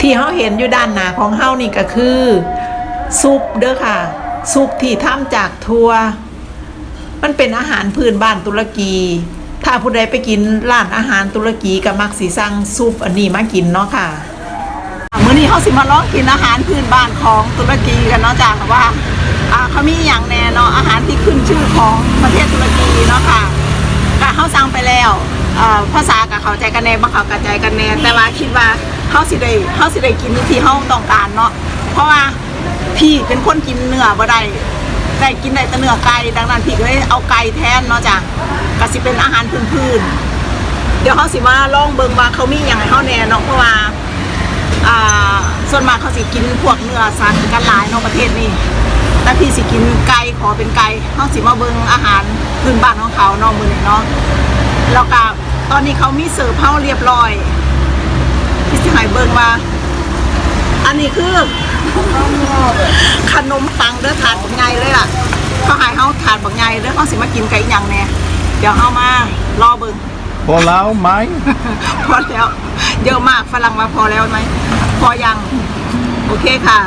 ที่เฮาเห็นอยู่ด้านหน้าของเฮานี่ก็คือ ซุปเด้อค่ะ ซุปที่ทำจากถั่วมันเป็นอาหารพื้นบ้านตุรกี ถ้าผู้ใดไปกินร้านอาหารตุรกีก็มักสิสั่งซุปอันนี้มากินเนาะค่ะมื้อนี้เฮาสิมาลองกินอาหารพื้นบ้านของตุรกีกันเนาะจ้ะว่าอ่าเขามีอย่างแน่เนาะอาหารที่ขึ้นชื่อของประเทศตุรกีเนาะค่ะก็เฮาสั่งไปแล้วภาษากับเขาใจกันแน่บ่เข้าใจกันแน่แต่ว่าคิดว่า เฮาสิได้เฮาสิได้กินที่เฮาต้องการเนาะเพราะว่าพี่เป็นคนกินเนื้อบ่ได้ได้กินได้แต่เนื้อไก่ดังนั้นพี่ก็เลยเอาไก่แทนเนาะจ้ะก็สิเป็นอาหารพื้นๆเดี๋ยวเฮาสิมาลองเบิ่งว่าเขามีหยังให้เฮาแน่เนาะเพราะว่าอ่าส่วนมากเขาสิกินพวกเนื้อสัตว์กันหลายเนอกประเทศนี่แต่พี่สิกินไก่ขอเป็นไก่เขาสิมาเบิงอาหารพื้นบ้านของเขาเนอกมือนี่เนาะแล้วก็ตอนนี้เขามีเสิร์ฟเฮาเรียบร้อย พี่สิให้เบิงว่า อันนี้คือ ขนมปังเด้อถาดบักใหญ่เลยล่ะเขาให้เฮาถาดบักใหญ่เด้อเขาสิมากินไก่อหย่างแน่เดี๋ยวเฮามารอเบิงพอแล้วไหมพอแล้วเยอะมากฝรั่งมาพอแล้วไหมพอยัง โอเคค่ะ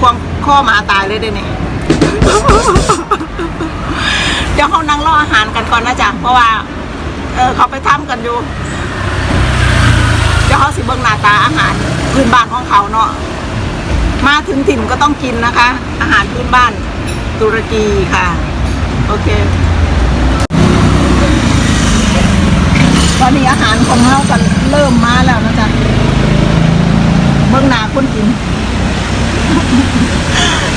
ควงข้อหมาตายเลยเด้เนี่ย เดี๋ยวเขานั่งรออาหารกันก่อนนะจ๊ะเพราะว่า เออเขาไปทำกันอยู่เดี๋ ยวเขาสิเบิ่งหน้าตาอาหารพื้นบ้านของเขาเนาะมาถึงถิ่นก็ต้องกินนะคะ อาหารพื้นบ้านตุรกีค่ะ โอเคตอนนี้อาหารของเราก็เริ่มมาแล้วนะจ๊ะเบื้องหน้าคนกิน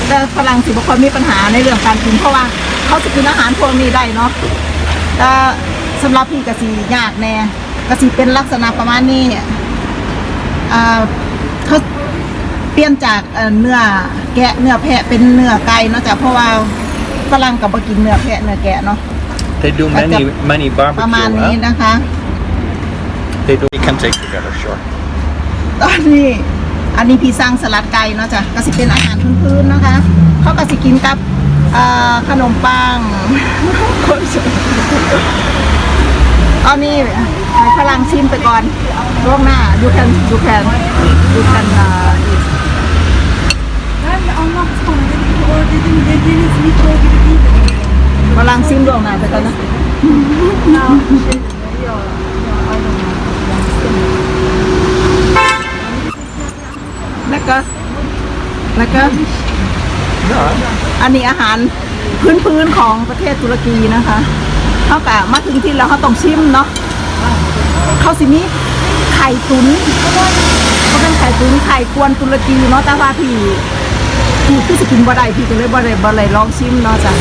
แต่ฝรั่งสิบคนมีปัญหาในเรื่องการกินเพราะว่า เขาจะกินอาหารพวกนี้ได้เนาะแต่สำหรับพี่กะสียากแน่กะสีเป็นลักษณะประมาณนี้ อ่าเขาเปลี่ยนจากเอ่อเนื้อแกะเนื้อแพะเป็นเนื้อไก่เนาะจ๊ะเพราะว่าฝรั่งกับกินเนื้อแพะเนื้อแกะเนาะ They do many many ประ barbecue มาณนี้ huh? นะคะ They do you can take together sure ตอนนี้อันนี้พี่สร้างสลัดไก่เนาะจ้ะก็สิเป็นอาหารพื้นๆนะคะ เขาก็สิกินกับเอ่อขนมปังคนสวย ตอนนี้ให้ฝรั่งชิมไปก่อนล่วงหน้า you can you can you can uh, eat Ben de anlatsam dedim ki o dedim dediğiniz mikro gibi değil dedim. ฝรั่งชิมล่วงหน้าไปก่อนนะ Ya şey dedi, ya, ya I don't know. แล้วก็ แล้วก็ อันนี้อาหารพื้นๆของประเทศตุรกีนะคะ เขากะมาถึงที่แล้วเขาต้องชิมเนาะเขาสิมีไข่ตุนเขาเป็นไข่ตุนไข่กวนตุรกีเนาะแต่ว่าพี่พี่คือสกินบ่ได้พี่ก็เลยบ่ได้บ่ได้ลองชิมเนาะจ้ะ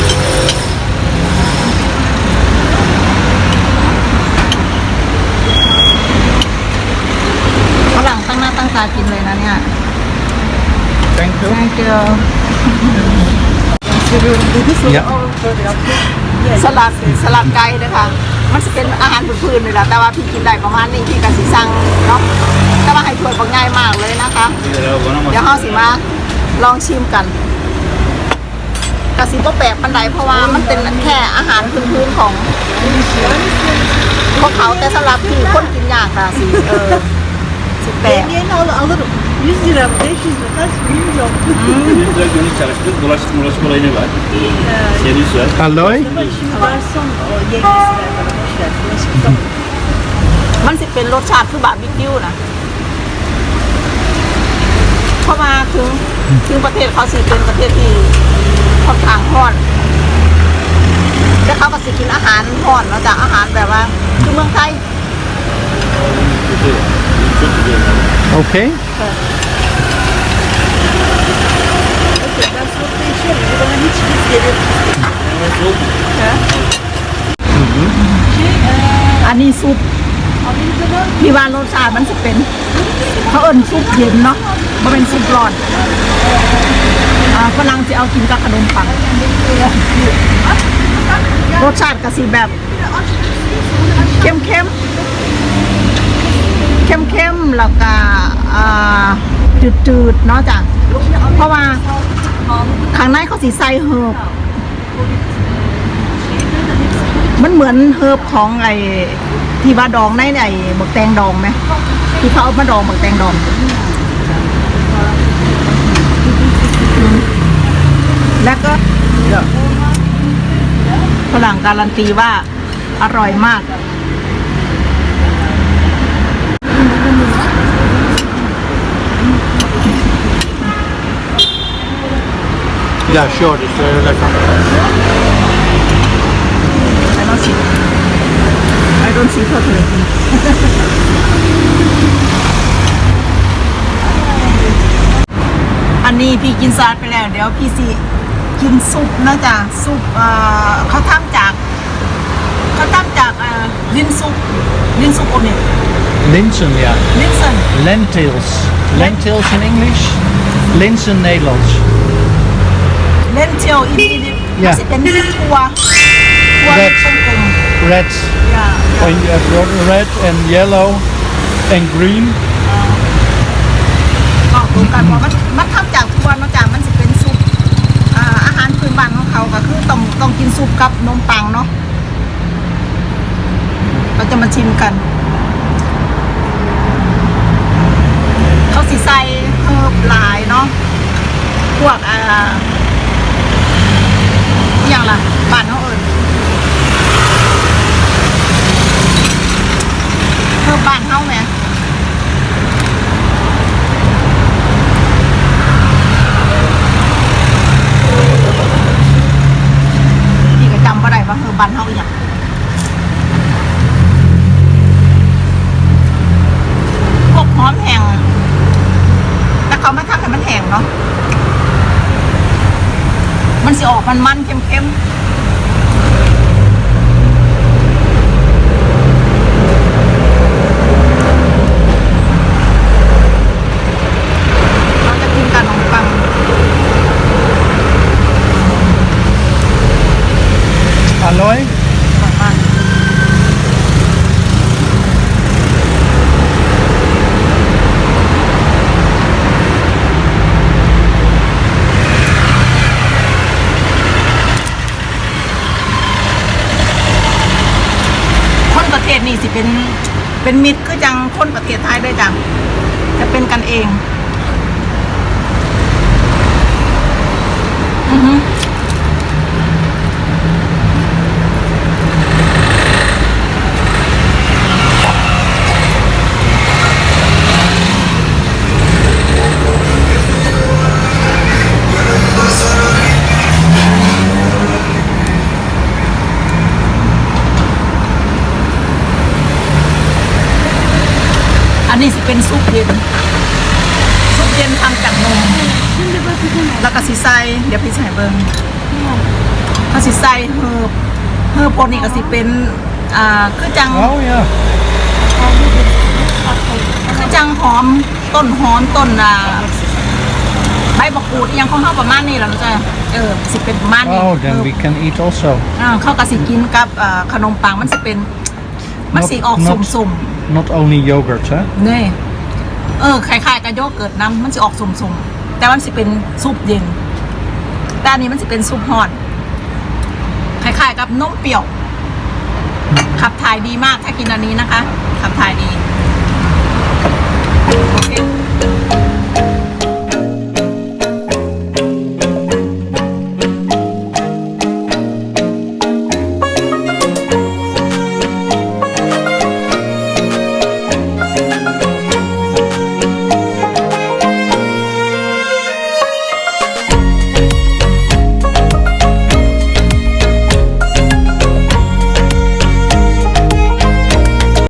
ฝรั่งตั้งหน้าตั้งตากินเลยนะเนี่ย Thank you Thank you ยส ลัดสลัดไก่นะคะมันจะเป็นอาหารพื้นๆเลยแหละแต่ว่าพี่กินได้ประมาณนี้พี่กสิสั่งเนาะแต่ว่าให้ถ้วยบางง่ายมากเลยนะคะ เดี๋ยวเฮาสิมาลองชิมกันกสิบ่แปลกปันใดเพราะว่ามันเป็นแค่อาหารพื้นๆของพวกเขาแต่สำหรับพี่คนกินยากนะสิเออสิแปลก Yeni al alırım. 100 lira mı 500 lira kaç bilmiyorum. Güzel günlük çalıştık. Bulaşık bulaşık olayını var. Servis var. อร่อย Ama şimdi varsan o yeni nesillerden boş ver. Bulaşık da มันสิเป็นรสชาติคือบาร์บีคิวนะเพราะว่าถึงถึงประเทศเขาสิเป็นประเทศที่ค่อนข้างร้อนแต่เขาก็สิกินอาหารร้อนเนาะจากอาหารแบบว่าคือเมืองไทย Çok ีซุปพี่ว่ารสชาติมันจะเป็น เขาเอิ้นซุปเย็นเนาะมันเป็นซุปร้อนฝรั่งจะเอากินกับขนมปัง รสชาติกะสีแบบ เข้มเข้มเข้มเข้มๆแล้วก็จืดจืดๆเนาะจ้ะเพราะว่าข้างในเขาสีใส่เฮิบมันเหมือนเฮิบของไอ ที่ว่าดองในไอ้หมึกแตงดองไหมที่เขาเอามาดองหมึกแตงดองแล้วก็ฝรั่งการันตีว่าอร่อยมาก Yeah, sure. It's very lekker. I don't see I don't see properly อันนี้พี่กินซาดไปแล้ว เดี๋ยวพี่สิกินซุปนะจ๊ะซุปเอ่อเขาทำจากเขาทำจากเอ่อลิ้นซุปลิ้นซุปโอเน Linsen, ja. ลิ้นเซน Lentils. Lentils in English? Linsen Nederlands. เลนเทียวอีนี่นี่ Yeah. สิเป็นทัวทัว Red กลม Red. ๆ อย่า Oh, you have ro- red and yellow and green. ก็ดูกันว่ามันมันทำจากทัวเนอกจากมันจะเป็นซุปอ่าอาหารพื้นบ้านของเขาก็คือต้องต้องกินซุปกับนมปังเนาะเราจะมาชิมกัน เขาสิใส่เฮิร์บหลายเนาะพวกอ่าอหย่างล่ะบ้านเขาเอิญเฮิร์ บ้านเขาไหมพี่ก็จำว่าได้ว่าเฮอบันเฮาอย่างพวกหอมแห้งแล้วเขามาทำให้มันแห้งเนาะมันสิออกมันมันๆเค็มๆเราจะกินกับขนมปัง Alloy? อร่อยมากคนประเทศนี่สิเป็น เป็นมิตรคือจังคนประเทศไทยด้วยจังจะเป็นกันเอง อือฮึ นนี้สิเป็นซุปเย็นซุปเย็นทำจากนมแล้วก็สิใส่เดี๋ยวพี่ใส่เบิ้งก็สิใส่เฮิร์บเฮิร์บพวกนี้ก็สิเป็นอ่าคือจัง Oh ja. คือจังหอมต้นหอมต้นอ่าใบมะกรูดอหยังของเขาประมาณนี้แหล้วจ้ะเออสิเป็นประมาณนี้ Oh, then we can eat also. อ่าเขาก็สิกินกับอ่าขนมปังมันสิเป็น มันสิออก Not- สุ่มๆ Not only yogurt, huh? นี่เออคล้ายๆกับโยเกิร์ตน้ำมันจะออกสมๆ แต่มันสิเป็นซุปเย็น แต่อันนี้มันจะเป็นซุปฮอตคล้ายๆกับนมเปรี้ยว ขับถ่ายดีมากถ้ากินอันนี้นะคะ ขับถ่ายดี โอเค